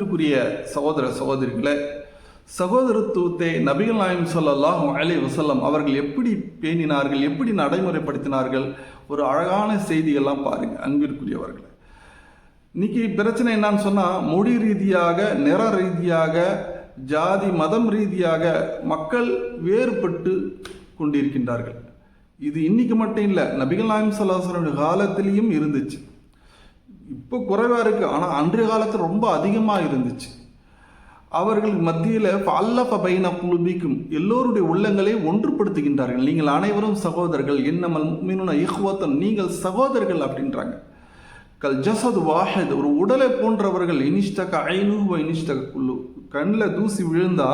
அன்பிற்குரிய சகோதர சகோதரிகளை சகோதரத்துவத்தை நபிகள் நாயம் சொல்லலாம் அலைஹி வசல்லம் அவர்கள் எப்படி பேணினார்கள் எப்படி நடைமுறைப்படுத்தினார்கள் ஒரு அழகான செய்தியெல்லாம் பாருங்க அன்பிற்குரியவர்கள். இன்னைக்கு பிரச்சனை என்னன்னு சொன்னால் மொழி ரீதியாக நிற ரீதியாக ஜாதி மதம் ரீதியாக மக்கள் வேறுபட்டு கொண்டிருக்கின்றார்கள். இது இன்னைக்கு மட்டும் இல்லை நபிகள் நாயம் சல்லாஹனுடைய காலத்திலையும் இருந்துச்சு. இப்போ குறைவாக இருக்குது ஆனால் அன்றைய காலத்தில் ரொம்ப அதிகமாக இருந்துச்சு. அவர்கள் மத்தியில் அல்லஃப பைன குழுபிக்கும் எல்லோருடைய உள்ளங்களை ஒன்றுபடுத்துகின்றார்கள். நீங்கள் அனைவரும் சகோதரர்கள். என்னமல் மீனுன இஹ்வத்தன். நீங்கள் சகோதரர்கள் அப்படின்றாங்க. கல் ஜசது வாஹித் ஒரு உடலை போன்றவர்கள் இனிஷ்டக ஐநூவ இனிஷ்டக குல்லு. கண்ணில் தூசி விழுந்தா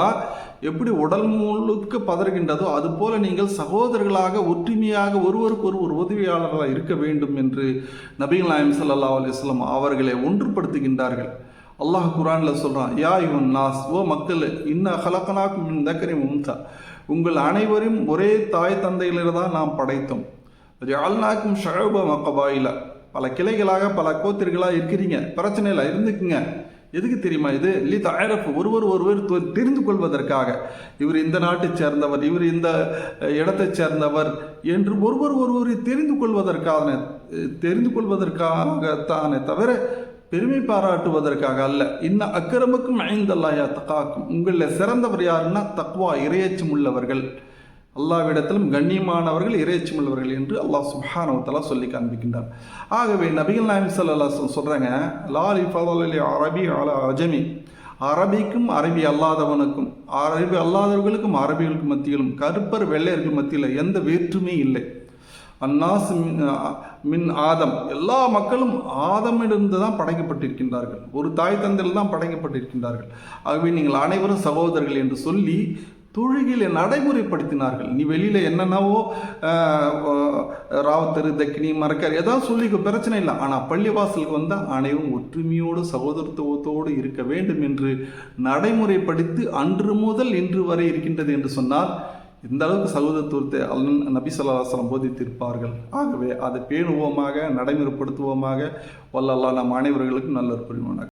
எப்படி உடல் முழுக்க பதறுகின்றதோ அதுபோல நீங்கள் சகோதரர்களாக ஒற்றுமையாக ஒருவருக்கு ஒரு ஒரு உதவியாளர்களாக இருக்க வேண்டும் என்று நபீன் நாயம் சல்லா அலிஸ்லாம் அவர்களை ஒன்றுபடுத்துகின்றார்கள். அல்லாஹ் குரானில் சொல்கிறான் யா இவன் நாஸ் ஓ மக்கள் இன்ன ஹலக்கனாக்கும் மின் தக்கரி மும்தா உங்கள் அனைவரும் ஒரே தாய் தந்தையிலிருந்தான் நாம் படைத்தோம். அல்நாக்கும் ஷழப மக்கபாயில பல கிளைகளாக பல கோத்திர்களாக இருக்கிறீங்க. பிரச்சனை இல்லை இருந்துக்குங்க. எதுக்கு தெரியுமா இது? லி தாயரப்பு ஒருவர் ஒருவர் தெரிந்து கொள்வதற்காக. இவர் இந்த நாட்டைச் சேர்ந்தவர் இவர் இந்த இடத்தைச் சேர்ந்தவர் என்று ஒருவர் ஒருவரை தெரிந்து கொள்வதற்கான தெரிந்து தெரிந்து கொள்வதற்காகத்தானே தவிர பெருமை பாராட்டுவதற்காக அல்ல. இன்ன அக்கிரமுக்கும் ஐந்தல்லாயா தக்காக்கும் உங்களில் சிறந்தவர் யாருன்னா தக்வா இரையச்சம் உள்ளவர்கள். அல்லாவிடத்திலும் கண்ணியமானவர்கள் இறையச்சம் உள்ளவர்கள் என்று அல்லாஹ் சுப்ஹானவத்தலா சொல்லி காண்பிக்கின்றார். ஆகவே நபிகள் நாயம் சல்லா சொல்கிறாங்க லாலி ஃபலி அரபி அல அஜமி. அரபிக்கும் அரபி அல்லாதவனுக்கும் அரபி அல்லாதவர்களுக்கும் அரபிகளுக்கும் மத்தியிலும் கருப்பர் வெள்ளையர்கள் மத்தியில் எந்த வேற்றுமே இல்லை. அன்னாஸ் மின் மின் ஆதம். எல்லா மக்களும் ஆதமிலிருந்து தான் படைக்கப்பட்டிருக்கின்றார்கள். ஒரு தாய் தந்தையில் தான் படைக்கப்பட்டிருக்கின்றார்கள். ஆகவே நீங்கள் அனைவரும் சகோதரர்கள் என்று சொல்லி தொழுகையில நடைமுறைப்படுத்தினார்கள். நீ வெளியில் என்னென்னவோ ராவத்தரு தக்கினி மரக்கார் ஏதாவது சொல்லிக்க பிரச்சனை இல்லை. ஆனால் பள்ளிவாசலுக்கு வந்தால் அனைவரும் ஒற்றுமையோடு சகோதரத்துவத்தோடு இருக்க வேண்டும் என்று நடைமுறைப்படுத்தி அன்று முதல் இன்று வரை இருக்கின்றது என்று சொன்னால் இந்த அளவுக்கு சகோதரத்துவத்தை அல் நபி சொல்லாசலம் போதித்திருப்பார்கள். ஆகவே அதை பேணுவோமாக நடைமுறைப்படுத்துவோமாக வல்லல்லா நம் அனைவர்களுக்கும் நல்ல புரிவானாக.